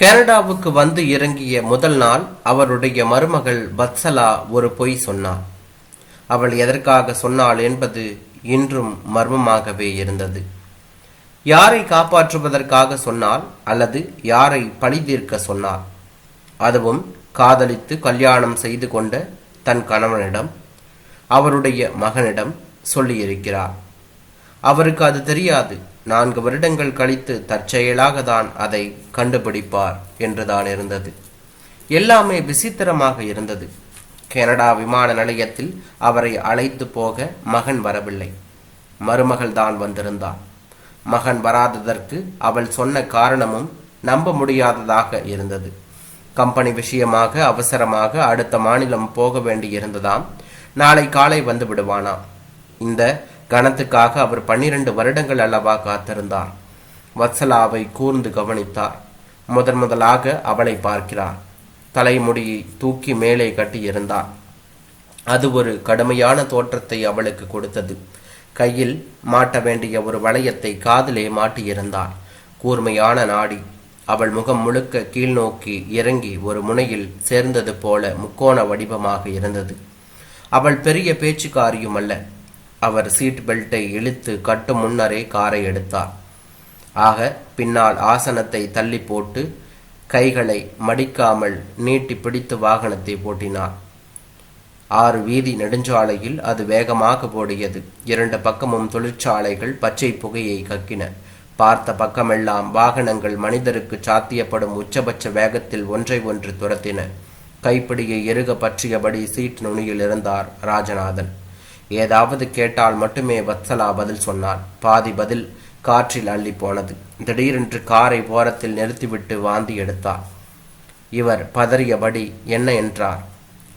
கனடாவுக்கு வந்து இறங்கிய முதல் நாள் அவருடைய மருமகள் பத்சலா ஒரு பொய் சொன்னார். அவள் எதற்காக சொன்னாள் என்பது இன்றும் மர்மமாகவே இருந்தது. யாரை காப்பாற்றுவதற்காக சொன்னால் அல்லது யாரை பழிதீர்க்க சொன்னார் அதுவும் காதலித்து கல்யாணம் செய்து கொண்ட தன் கணவனிடம் அவருடைய மகனிடம் சொல்லியிருக்கிறார். அவருக்கு அது தெரியாது. நான்கு வருடங்கள் கழித்து தற்செயலாக தான் அதை கண்டுபிடிப்பார் என்றுதான் இருந்தது. எல்லாமே விசித்திரமாக இருந்தது. கனடா விமான நிலையத்தில் அவரை அழைத்து போக மகன் வரவில்லை. மருமகள் தான் வந்திருந்தான். மகன் வராததற்கு அவள் சொன்ன காரணமும் நம்ப முடியாததாக இருந்தது. கம்பெனி விஷயமாக அவசரமாக அடுத்த மாநிலம் போக வேண்டியிருந்ததாம். நாளை காலை வந்து விடுவானாம். இந்த கணத்துக்காக அவர் பன்னிரண்டு வருடங்கள் அல்லவா காத்திருந்தார். வத்சலாவை கூர்ந்து கவனித்தார். முதன் முதலாக அவளை பார்க்கிறார். தலைமுடியை தூக்கி மேலே கட்டியிருந்தார் அது ஒரு கடுமையான தோற்றத்தை அவளுக்கு கொடுத்தது. கையில் மாட்ட வேண்டிய ஒரு வளையத்தை காதிலே மாட்டியிருந்தார் கூர்மையான நாடி. அவள் முகம் முழுக்க கீழ்நோக்கி இறங்கி ஒரு முனையில் சேர்ந்தது போல முக்கோண வடிவமாக இருந்தது. அவள் பெரிய பேச்சுக்காரியும் அல்ல. அவர் சீட் பெல்ட்டை இழுத்து கட்டும் முன்னரே காரை எடுத்தார். ஆக பின்னால் ஆசனத்தை தள்ளி போட்டு கைகளை மடிக்காமல் நீட்டி பிடித்து வாகனத்தை போட்டினார். ஆறு வீதி நெடுஞ்சாலையில் அது வேகமாக ஓடியது. இரண்டு பக்கமும் தொழிற்சாலைகள் பச்சை புகையை கக்கின. பார்த்த பக்கமெல்லாம் வாகனங்கள் மனிதருக்கு சாத்தியப்படும் உச்சபட்ச வேகத்தில் ஒன்றை ஒன்று துரத்தின. கைப்பிடியை எருக பற்றியபடி சீட் நுனியில் இருந்தார் ராஜநாதன். ஏதாவது கேட்டால் மட்டுமே வத்சலா பதில் சொன்னார் பாதி பதில் காற்றில் அள்ளி போனது திடீரென்று காரை ஓரத்தில் நிறுத்திவிட்டு வாந்தி எடுத்தார் இவர் பதறியபடி என்ன என்றார்?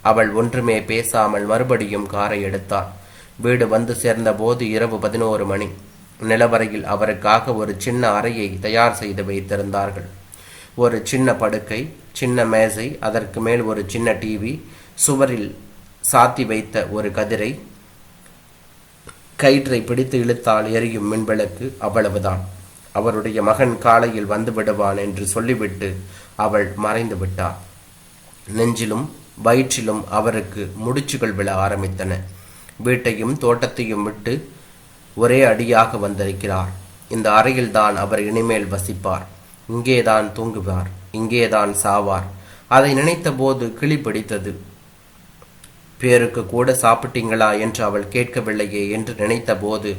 அவள் ஒன்றுமே பேசாமல் மறுபடியும் காரை எடுத்தார் வீடு வந்து சேர்ந்தபோது இரவு பதினோரு மணி. நிலவரையில் அவருக்காக ஒரு சின்ன அறையை தயார் செய்து வைத்திருந்தார்கள். ஒரு சின்ன படுக்கை சின்ன மேசை அதற்கு மேல் ஒரு சின்ன டிவி சுவரில் சாத்தி வைத்த ஒரு கதிரை கயிற்றை பிடித்து இழுத்தால் எரியும் மின்விளக்கு அவ்வளவுதான். அவருடைய மகன் காலையில் வந்து விடுவான் என்று சொல்லிவிட்டு அவள் மறைந்து விட்டார் நெஞ்சிலும் வயிற்றிலும் அவருக்கு முடிச்சுகள் விழ ஆரம்பித்தன. வீட்டையும் தோட்டத்தையும் விட்டு ஒரே அடியாக வந்திருக்கிறார் இந்த அறையில்தான் அவர் இனிமேல் வசிப்பார். இங்கேதான் தூங்குவார் இங்கேதான் சாவார். அதை நினைத்தபோது கிளி பிடித்தது. பேருக்கு கூட சாப்பிட்டீங்களா என்று அவள் கேட்கவில்லையே என்று நினைத்தபோது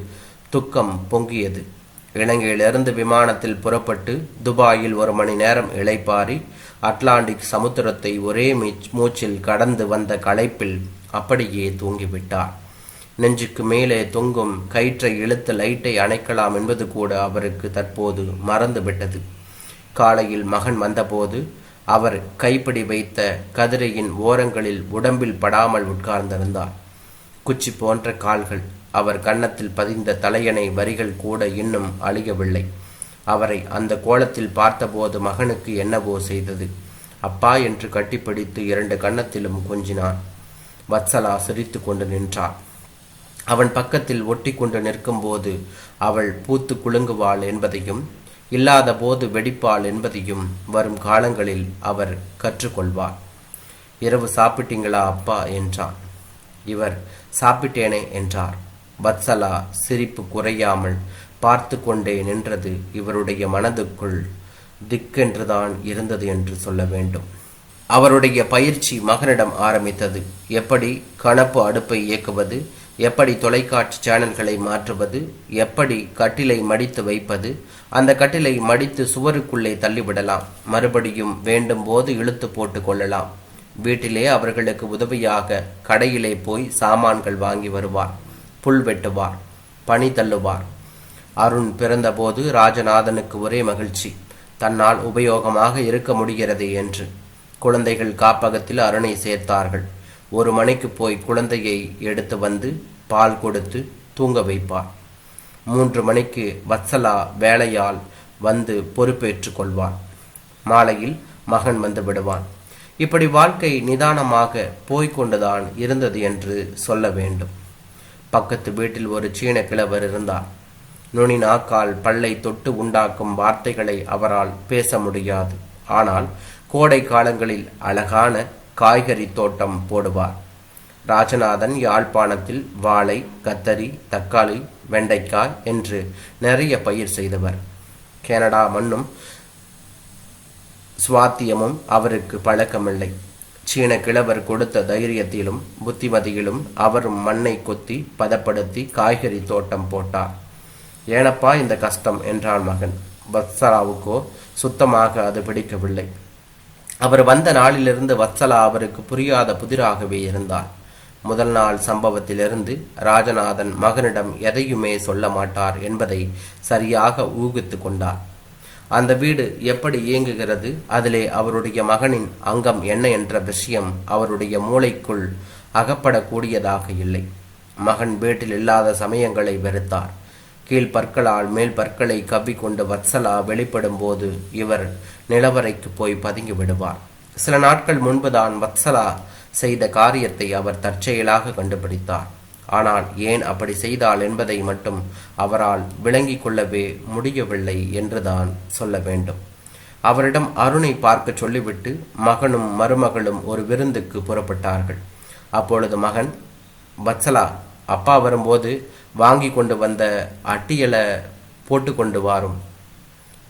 துக்கம் பொங்கியது. இலங்கையிலிருந்து விமானத்தில் புறப்பட்டு துபாயில் ஒரு மணி நேரம் இளைப்பாரி அட்லாண்டிக் சமுத்திரத்தை ஒரே மூச்சில் கடந்து வந்த களைப்பில் அப்படியே தூங்கிவிட்டார் நெஞ்சுக்கு மேலே தொங்கும் கயிற்றை இழுத்து லைட்டை அணைக்கலாம் என்பது கூட அவருக்கு தற்போது மறந்துவிட்டது. காலையில் மகன் வந்தபோது அவர் கைப்பிடி வைத்த கதிரையின் ஓரங்களில் உடம்பில் படாமல் உட்கார்ந்திருந்தார். குச்சி போன்ற கால்கள் அவர் கன்னத்தில் பதிந்த தலையணை வரிகள் கூட இன்னும் அழியவில்லை. அவரை அந்த கோலத்தில் பார்த்தபோது மகனுக்கு என்னவோ செய்தது. அப்பா என்று கட்டிப்பிடித்து இரண்டு கன்னத்திலும் கொஞ்சினான். வத்சலா சிரித்து கொண்டு நின்றாள் அவன் பக்கத்தில் ஒட்டி கொண்டு நிற்கும்போது அவள் பூத்து குலுங்குவாள் என்பதையும் இல்லாத போது வெடிப்பாள் என்பதையும் வரும் காலங்களில் அவர் கற்றுக்கொள்வார். இரவு சாப்பிட்டீங்களா அப்பா? என்றான். இவர் சாப்பிட்டேனே என்றார். வத்சலா சிரிப்பு குறையாமல் பார்த்து கொண்டே நின்றது இவருடைய மனதுக்குள் திக்கென்றுதான் இருந்தது என்று சொல்ல வேண்டும். அவருடைய பயிற்சி மகனிடம் ஆரம்பித்தது. எப்படி கணப்பு அடுப்பை இயக்குவது எப்படி தொலைக்காட்சி சேனல்களை மாற்றுவது எப்படி கட்டிலை மடித்து வைப்பது அந்த கட்டிலை மடித்து சுவருக்குள்ளே தள்ளிவிடலாம் மறுபடியும் வேண்டும் போது இழுத்து போட்டு கொள்ளலாம். வீட்டிலே அவர்களுக்கு உதவியாக கடையிலே போய் சாமான்கள் வாங்கி வருவார் புல் வெட்டுவார் பனி தள்ளுவார். அருண் பிறந்தபோது ராஜநாதனுக்கு ஒரே மகிழ்ச்சி தன்னால் உபயோகமாக இருக்க முடிகிறது என்று. குழந்தைகள் காப்பகத்தில் அருணை சேர்த்தார்கள். ஒரு மணிக்கு போய் குழந்தையை எடுத்து வந்து பால் கொடுத்து தூங்க வைப்பார். மூன்று மணிக்கு வத்சலா வேலையால் வந்து பொறுப்பேற்று கொள்வார். மாலையில் மகன் வந்து விடுவான். இப்படி வாழ்க்கை நிதானமாக போய்கொண்டுதான் இருந்தது என்று சொல்ல வேண்டும். பக்கத்து வீட்டில் ஒரு சீன கிழவர் இருந்தார். நுனி நாக்கால் பல்லை தொட்டு உண்டாக்கும் வார்த்தைகளை அவரால் பேச முடியாது. ஆனால் கோடை காலங்களில் அழகான காய்கறி தோட்டம் போடுவார். ராஜநாதன் யாழ்ப்பாணத்தில் வாழை கத்தரி தக்காளி வெண்டைக்காய் என்று நிறைய பயிர் செய்தவர். கனடா மண்ணும் சுவாத்தியமும் அவருக்கு பழக்கமில்லை. சீன கிழவர் கொடுத்த தைரியத்திலும் புத்திமதியிலும் அவரும் மண்ணை கொத்தி பதப்படுத்தி காய்கறி தோட்டம் போட்டார். ஏனப்பா இந்த கஷ்டம் என்றான் மகன். பத்சராவுக்கோ சுத்தமாக அது பிடிக்கவில்லை. அவர் வந்த நாளிலிருந்து வத்சலா அவருக்கு புரியாத புதிராகவே இருந்தார். முதல் நாள் சம்பவத்திலிருந்து ராஜநாதன் மகனிடம் எதையுமே சொல்ல மாட்டார் என்பதை சரியாக ஊகித்து கொண்டார். அந்த வீடு எப்படி இயங்குகிறது? அதிலே அவருடைய மகனின் அங்கம் என்ன என்ற விஷயம் அவருடைய மூளைக்குள் அகப்படக்கூடியதாக இல்லை. மகன் வீட்டில் இல்லாத சமயங்களை வெறுத்தார். கீழ் பற்களால் மேல் பற்களை கவ்விக்கொண்டு வத்சலா வெளிப்படும் போது இவர் நிலவரைக்கு போய் பதுங்கி விடுவார் சில நாட்கள் முன்புதான் வத்சலா செய்த காரியத்தை அவர் தற்செயலாக கண்டுபிடித்தார். ஆனால் ஏன் அப்படி செய்தாள் என்பதை மட்டும் அவரால் விளங்கிக் கொள்ளவே முடியவில்லை என்றுதான் சொல்ல வேண்டும். அவரிடம் அருணை பார்க்க சொல்லிவிட்டு மகனும் மருமகளும் ஒரு விருந்துக்கு புறப்பட்டார்கள். அப்பொழுது மகன் வத்சலா அப்பா வரும்போது வாங்கி கொண்டு வந்த அட்டியலை போட்டு கொண்டு வாரும்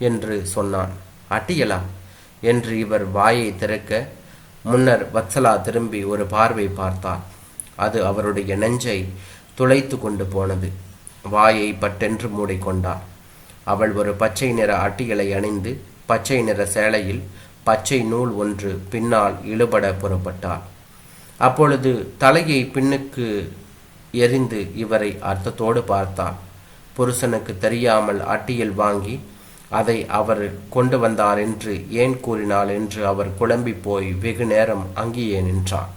என்று சொன்னான். அட்டியலாம் என்று இவர் வாயை திறக்க முன்னர் வத்சலா திரும்பி ஒரு பார்வை பார்த்தார். அது அவருடைய நெஞ்சை துளைத்து கொண்டு போனது. வாயை பட்டென்று மூடிக்கொண்டார். அவள் ஒரு பச்சை நிற அட்டியலை அணிந்து பச்சை நிற சேலையில் பச்சை நூல் ஒன்று பின்னால் இழுபட புறப்பட்டாள். அப்பொழுது தலையை பின்னுக்கு எரிந்து இவரை அர்த்தத்தோடு பார்த்தாள். புருஷனுக்கு தெரியாமல் அட்டியல் வாங்கி அதை அவர் கொண்டு வந்தார் என்று ஏன் கூறினாள் என்று அவர் குழம்பி போய் வெகு நேரம் அங்கேயே நின்றார்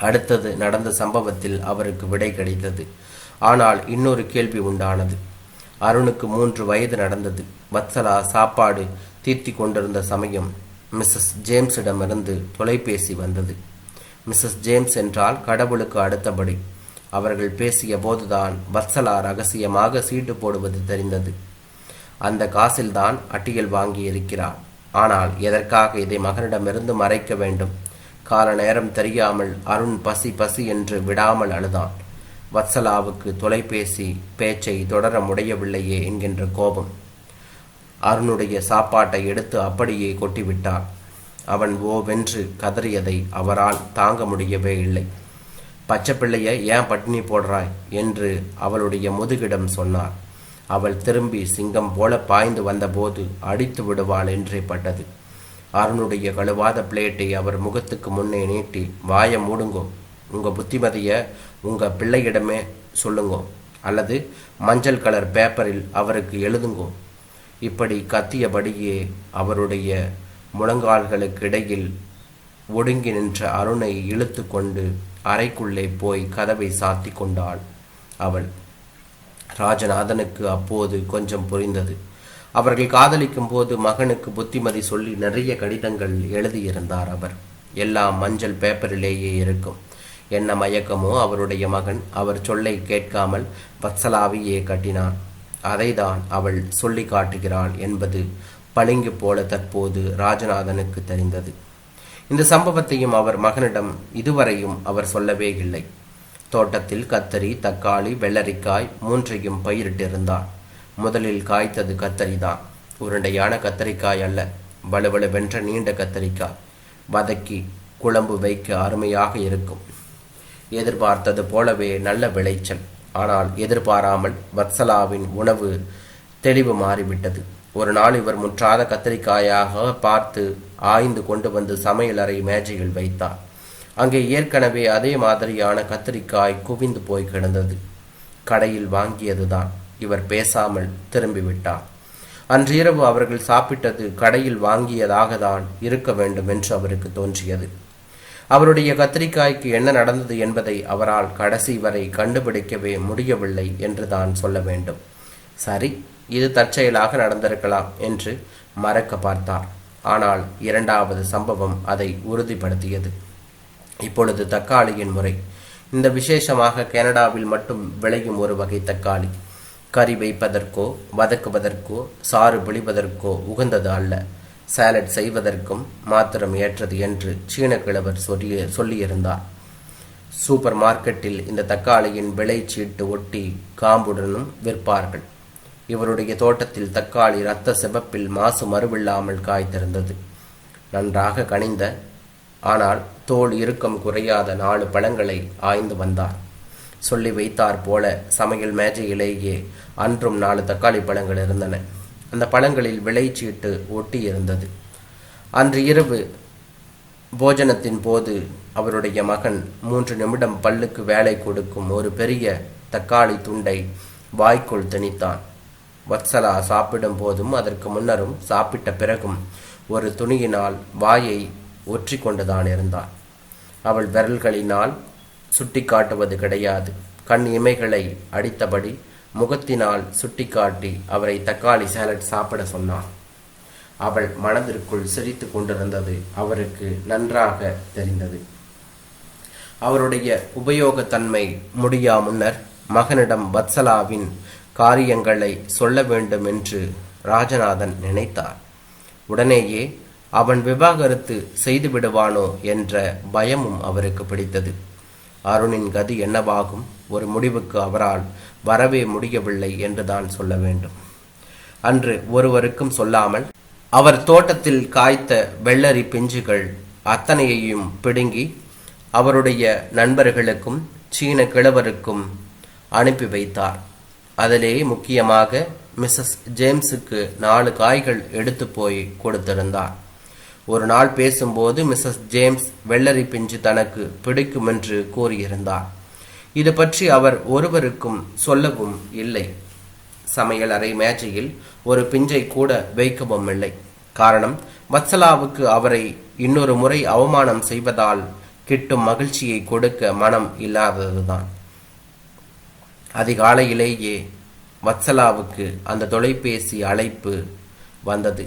அடுத்தது நடந்த சம்பவத்தில் அவருக்கு விடை கிடைத்தது. ஆனால் இன்னொரு கேள்வி உண்டானது. அருணுக்கு மூன்று வயது நடந்தது. வத்சலா சாப்பாடு தீர்த்தி கொண்டிருந்த சமயம் மிஸ்ஸஸ் ஜேம்ஸிடமிருந்து தொலைபேசி வந்தது. மிஸ்ஸஸ் ஜேம்ஸ் என்றால் கடவுளுக்கு அடுத்தபடி. அவர்கள் பேசிய போதுதான் வத்சலா ரகசியமாக சீட்டு போடுவது தெரிந்தது. அந்த காசில்தான் அட்டியல் வாங்கி இருக்கிறார் ஆனால் எதற்காக இதை மகனிடமிருந்து மறைக்க வேண்டும்? கால நேரம் தெரியாமல் அருண் பசி பசி என்று விடாமல் அழுதான். வத்சலாவுக்கு தொலைபேசி பேச்சை தொடர முடியவில்லையே என்கின்ற கோபம். அருணுடைய சாப்பாட்டை எடுத்து அப்படியே கொட்டிவிட்டார் அவன் ஓவென்று கதறியதை அவரால் தாங்க முடியவே இல்லை. பச்சை பிள்ளைய ஏன் பட்டினி போடுறாய்? என்று அவளுடைய முதுகிடம் சொன்னார். அவள் திரும்பி சிங்கம் போல பாய்ந்து வந்தபோது அடித்து விடுவாள் என்றே பட்டது. அருணுடைய கழுவாத பிளேட்டை அவர் முகத்துக்கு முன்னே நீட்டி வாய மூடுங்கோ. உங்க புத்திமதிய உங்க பிள்ளையிடமே சொல்லுங்கோ. அல்லது மஞ்சள் கலர் பேப்பரில் அவருக்கு எழுதுங்கோ. இப்படி கத்தியபடியே அவருடைய முழங்கால்களுக்கு இடையில் ஒடுங்கி நின்ற அருணை இழுத்து கொண்டு அறைக்குள்ளே போய் கதவை சாத்தி கொண்டாள் அவள். ராஜநாதனுக்கு அப்போது கொஞ்சம் புரிந்தது. அவர்கள் காதலிக்கும் போது மகனுக்கு புத்திமதி சொல்லி நிறைய கடிதங்கள் எழுதியிருந்தார் அவர். எல்லாம் மஞ்சள் பேப்பரிலேயே இருக்கும். என்ன மயக்கமோ அவருடைய மகன் அவர் சொல்லை கேட்காமல் வத்சலாவையே கட்டினான். அதைதான் அவள் சொல்லி காட்டுகிறாள் என்பது பளிங்கு போல தற்போது ராஜநாதனுக்கு தெரிந்தது. இந்த சம்பவத்தையும் அவர் மகனிடம் இதுவரையும் அவர் சொல்லவே இல்லை. தோட்டத்தில் கத்தரி தக்காளி வெள்ளரிக்காய் மூன்றையும் பயிரிட்டிருந்தான். முதலில் காய்த்தது கத்தரி தான் உருண்டையான கத்தரிக்காய் அல்ல வலுவலுவென்ற நீண்ட கத்தரிக்காய். வதக்கி குழம்பு வைக்க அருமையாக இருக்கும். எதிர்பார்த்தது போலவே நல்ல விளைச்சல். ஆனால் எதிர்பாராமல் வத்சலாவின் உணவு தெளிவு மாறிவிட்டது. ஒரு நாள் இவர் முற்றாத கத்தரிக்காயாக பார்த்து ஆய்ந்து கொண்டு வந்து சமையலறை மேஜையில் வைத்தார். அங்கே ஏற்கனவே அதே மாதிரியான கத்திரிக்காய் குவிந்து போய் கிடந்தது. கடையில் வாங்கியதுதான். இவர் பேசாமல் திரும்பிவிட்டார். அன்றிரவு அவர்கள் சாப்பிட்டது கடையில் வாங்கியதாக தான் இருக்க வேண்டும் என்று அவருக்கு தோன்றியது. அவருடைய கத்திரிக்காய்க்கு என்ன நடந்தது என்பதை அவரால் கடைசி வரை கண்டுபிடிக்கவே முடியவில்லை என்று தான் சொல்ல வேண்டும். சரி இது தற்செயலாக நடந்திருக்கலாம் என்று மறக்க பார்த்தார். ஆனால் இரண்டாவது சம்பவம் அதை உறுதிப்படுத்தியது. இப்பொழுது தக்காளியின் முறை. இந்த விசேஷமாக கனடாவில் மட்டும் விளையும் ஒரு வகை தக்காளி. கறி வைப்பதற்கோ வதக்குவதற்கோ சாறு பிழிவதற்கோ உகந்தது அல்ல. சாலட் செய்வதற்கும் மாத்திரம் ஏற்றது என்று சீன கிழவர் சொல்லி சொல்லியிருந்தார். சூப்பர் மார்க்கெட்டில் இந்த தக்காளியின் விலை சீட்டு ஒட்டி காம்புடனும் விற்பார்கள். இவருடைய தோட்டத்தில் தக்காளி இரத்த சிவப்பில் மாசு மறுவில்லாமல் காய்த்திருந்தது. நன்றாக கனிந்த ஆனால் தோல் இறுக்கம் குறையாத நாலு பழங்களை ஆய்ந்து வந்தார். சொல்லி வைத்தார் போல சமையல் மேஜையிலேயே அன்றும் நாலு தக்காளி பழங்கள் இருந்தன. அந்த பழங்களில் விளைச்சீட்டு ஒட்டி இருந்தது அன்று இரவு போஜனத்தின் போது அவருடைய மகன் மூன்று நிமிடம் பல்லுக்கு வேலை கொடுக்கும் ஒரு பெரிய தக்காளி துண்டை வாய்க்குள் திணித்தான். வத்சலா சாப்பிடும் போதும் அதற்கு முன்னரும் சாப்பிட்ட பிறகும் ஒரு துணியினால் வாயை ஒற்றி கொண்டுதான் இருந்தாள் அவள் விரல்களினால் சுட்டி காட்டுவது கிடையாது. கண் இமைகளை அடித்தபடி முகத்தினால் சுட்டிக்காட்டி அவரை தக்காளி சாலட் சாப்பிட சொன்னாள் அவள் மனதிற்குள் சிரித்து கொண்டிருந்தது அவருக்கு நன்றாக தெரிந்தது. அவருடைய உபயோகத்தன்மை முடியா முன்னர்? மகனிடம் வத்சலாவின் காரியங்களை சொல்ல வேண்டும் என்று ராஜநாதன் நினைத்தார். உடனேயே அவன் விவாகரத்து செய்து விடுவானோ என்ற பயமும் அவருக்கு பிடித்தது. அருணின் கதி என்னவாகும்? ஒரு முடிவுக்கு அவரால் வரவே முடியவில்லை என்றுதான் சொல்ல வேண்டும். அன்று ஒருவருக்கும் சொல்லாமல் அவர் தோட்டத்தில் காய்த்த வெள்ளரி பிஞ்சுகள் அத்தனையையும் பிடுங்கி அவருடைய நண்பர்களுக்கும் சீன கிழவருக்கும் அனுப்பி வைத்தார். அதிலே முக்கியமாக மிஸ்ஸஸ் ஜேம்ஸுக்கு நாலு காய்கள் எடுத்து போய் கொடுத்திருந்தார். ஒரு நாள் பேசும்போது மிஸ்ஸஸ் ஜேம்ஸ் வெள்ளரி பிஞ்சு தனக்கு பிடிக்கும் என்று கூறியிருந்தார். இது பற்றி அவர் ஒருவருக்கும் சொல்லவும் இல்லை. சமையல் அறை மேஜையில் ஒரு பிஞ்சை கூட வைக்கவும் இல்லை. காரணம் வத்சலாவுக்கு அவரை இன்னொரு முறை அவமானம் செய்வதால் கிட்டும் மகிழ்ச்சியை கொடுக்க மனம் இல்லாததுதான். அதிகாலையிலேயே வத்சலாவுக்கு அந்த தொலைபேசி அழைப்பு வந்தது.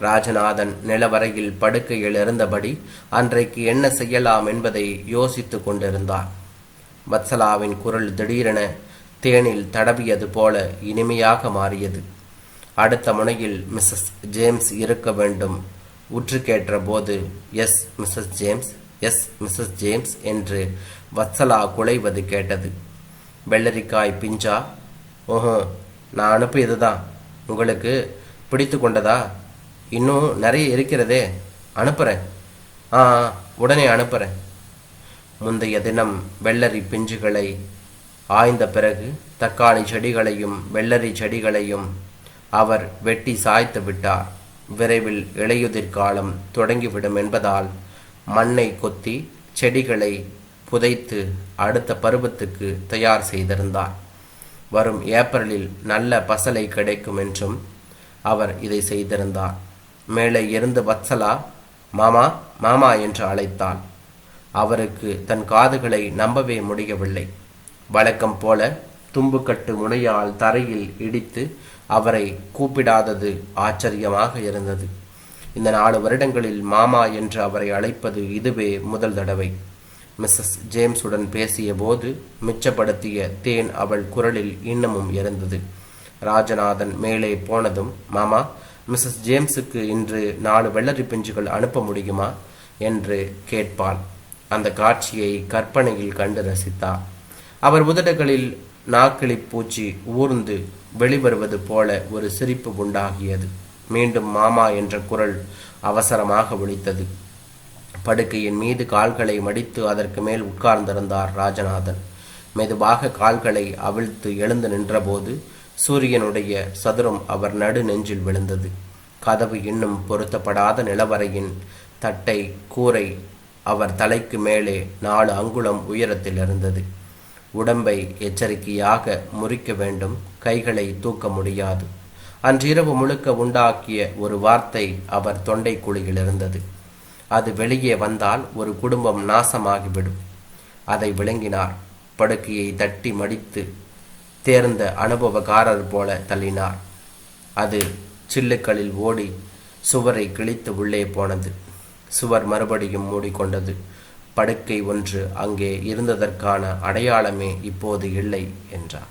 ராஜநாதன் நிலவரையில் படுக்கையில் இருந்தபடி அன்றைக்கு என்ன செய்யலாம் என்பதை யோசித்து கொண்டிருந்தார் வத்சலாவின் குரல் திடீரென தேனில் தடவியது போல இனிமையாக மாறியது. அடுத்த முனையில் மிஸ்ஸஸ் ஜேம்ஸ் இருக்க வேண்டும். உற்று கேட்ட போது yes missus James yes missus James என்று வத்சலா குலைவது கேட்டது. வெள்ளரிக்காய் பிஞ்சா? ஓஹோ நான் அனுப்பியது தான் உங்களுக்கு பிடித்து கொண்டதா? இன்னும் நிறைய இருக்கிறதே அனுப்புகிறேன் ஆ உடனே அனுப்புகிறேன் முந்தைய தினம் வெள்ளரி பிஞ்சுகளை ஆய்ந்த பிறகு தக்காளி செடிகளையும் வெள்ளரி செடிகளையும் அவர் வெட்டி சாய்த்து விட்டார். விரைவில் இலையுதிர் காலம் தொடங்கிவிடும் என்பதால் மண்ணை கொத்தி செடிகளை புதைத்து அடுத்த பருவத்துக்கு தயார் செய்திருந்தார். வரும் ஏப்ரலில் நல்ல பசலை கிடைக்கும் என்றும் அவர் இதை செய்திருந்தார். மேலே இருந்து வத்சலா மாமா மாமா என்று அழைத்தாள். அவருக்கு தன் காதுகளை நம்பவே முடியவில்லை. வழக்கம் போல தும்புக்கட்டு முனையால் தரையில் இடித்து அவரை கூப்பிடாதது ஆச்சரியமாக இருந்தது. இந்த நாலு வருடங்களில் மாமா என்று அவரை அழைப்பது இதுவே முதல் தடவை. மிஸ்ஸஸ் ஜேம்ஸுடன் பேசிய போது மிச்சப்படுத்திய தேன் அவள் குரலில் இன்னமும் இருந்தது. ராஜநாதன் மேலே போனதும் மாமா மிஸ்ஸஸ் ஜேம்ஸுக்கு இன்று நாலு வெள்ளரி பிஞ்சுகள் அனுப்ப முடியுமா? என்று கேட்பாள் அந்த காட்சியை கற்பனையில் கண்டு ரசித்தார் அவர் உதடுகளில் நாக்கிளி பூச்சி ஊர்ந்து வெளிவருவது போல ஒரு சிரிப்பு உண்டாகியது. மீண்டும் மாமா என்ற குரல் அவசரமாக ஒழித்தது படுக்கையின் மீது கால்களை மடித்து அதற்கு மேல் உட்கார்ந்திருந்தார் ராஜநாதன். மெதுவாக கால்களை அவிழ்த்து எழுந்து நின்றபோது சூரியனுடைய சதுரம் அவர் நடு நெஞ்சில் விழுந்தது. கதவு இன்னும் பொருத்தப்படாத நிலவரையின் தட்டை கூரை அவர் தலைக்கு மேலே நாலு அங்குலம் உயரத்தில் இருந்தது. உடம்பை எச்சரிக்கையாக முறிக்க வேண்டும் கைகளை தூக்க முடியாது. அன்றிரவு முழுக்க உண்டாக்கிய ஒரு வார்த்தை அவர் தொண்டை குழியில் இருந்தது. அது வெளியே வந்தால் ஒரு குடும்பம் நாசமாகிவிடும். அதை விளங்கினார். படுக்கையை தட்டி மடித்து தேர்ந்த அனுபவக்காரர் போல தள்ளினார். அது சில்லுக்களில் ஓடி சுவரை கிழித்து உள்ளே போனது. சுவர் மறுபடியும் மூடிக்கொண்டது. படுக்கை ஒன்று அங்கே இருந்ததற்கான அடையாளமே இப்போது இல்லை என்றார்.